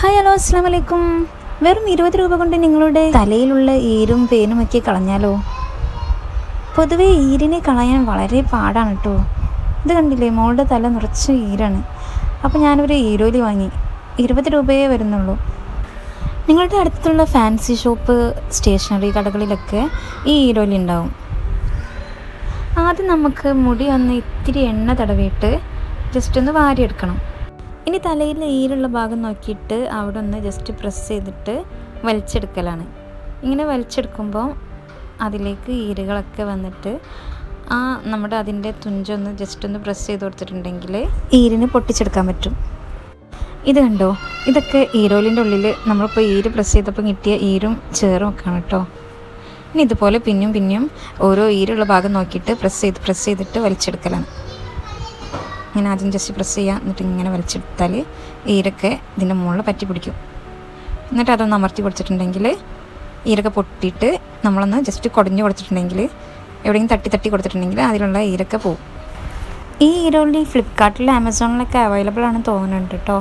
Hi hello അസ്സാം വലൈക്കും വെറും ഇരുപത് രൂപ കൊണ്ട് നിങ്ങളുടെ തലയിലുള്ള ഈരും പേനും ഒക്കെ കളഞ്ഞാലോ? പൊതുവെ ഈരിനെ കളയാൻ വളരെ പാടാണ് കേട്ടോ ഇത് കണ്ടില്ലേ മോളുടെ തല നിറച്ച് ഈരാണ്. അപ്പോൾ ഞാനൊരു ഈരോലി വാങ്ങി. ഇരുപത് രൂപയേ വരുന്നുള്ളൂ. നിങ്ങളുടെ അടുത്തുള്ള ഫാൻസി ഷോപ്പ് സ്റ്റേഷനറി കടകളിലൊക്കെ ഈ ഈരോലി ഉണ്ടാവും. ആദ്യം നമുക്ക് മുടി ഒന്ന് ഇത്തിരി എണ്ണ തടവിയിട്ട് ജസ്റ്റ് ഒന്ന് വാരിയെടുക്കണം. ഇനി തലയിൽ ഈരുള്ള ഭാഗം നോക്കിയിട്ട് അവിടെ ഒന്ന് ജസ്റ്റ് പ്രസ് ചെയ്തിട്ട് വലിച്ചെടുക്കലാണ്. ഇങ്ങനെ വലിച്ചെടുക്കുമ്പോൾ അതിലേക്ക് ഈരുകളൊക്കെ വന്നിട്ട് ആ നമ്മുടെ അതിന്റെ തുഞ്ചൊന്ന് ജസ്റ്റ് ഒന്ന് പ്രസ് ചെയ്ത് കൊടുത്തിട്ടുണ്ടെങ്കിൽ ഈരിന് പൊട്ടിച്ചെടുക്കാൻ പറ്റും. ഇത് കണ്ടോ? ഇതൊക്കെ ഈരോലിന്റെ ഉള്ളിൽ നമ്മളിപ്പോൾ ഈര് പ്രസ് ചെയ്തപ്പോൾ കിട്ടിയ ഈരും ചേറും ഒക്കെയാണ് കേട്ടോ. ഇനി ഇതുപോലെ പിന്നെയും പിന്നെയും ഓരോ ഈരുള്ള ഭാഗം നോക്കിയിട്ട് പ്രസ് ചെയ്ത് പ്രസ് ചെയ്തിട്ട് വലിച്ചെടുക്കലാണ്. ഇങ്ങനെ ആദ്യം ജസ്റ്റ് പ്രസ് ചെയ്യുക. എന്നിട്ട് ഇങ്ങനെ വലിച്ചെടുത്താൽ ഈരൊക്കെ ഇതിന്റെ മുകളിൽ പറ്റി പിടിക്കും. എന്നിട്ട് അതൊന്ന് അമർത്തി കൊടുത്തിട്ടുണ്ടെങ്കിൽ ഈരൊക്കെ പൊട്ടിയിട്ട് നമ്മളൊന്ന് ജസ്റ്റ് കുടഞ്ഞു കൊടുത്തിട്ടുണ്ടെങ്കിൽ എവിടെയെങ്കിലും തട്ടി തട്ടി കൊടുത്തിട്ടുണ്ടെങ്കിൽ അതിലുള്ള ഈരൊക്കെ പോകും ഈ ഈരോളി ഫ്ലിപ്കാർട്ടിൽ ആമസോണിലൊക്കെ അവൈലബിൾ ആണെന്ന് തോന്നുന്നുണ്ട് കേട്ടോ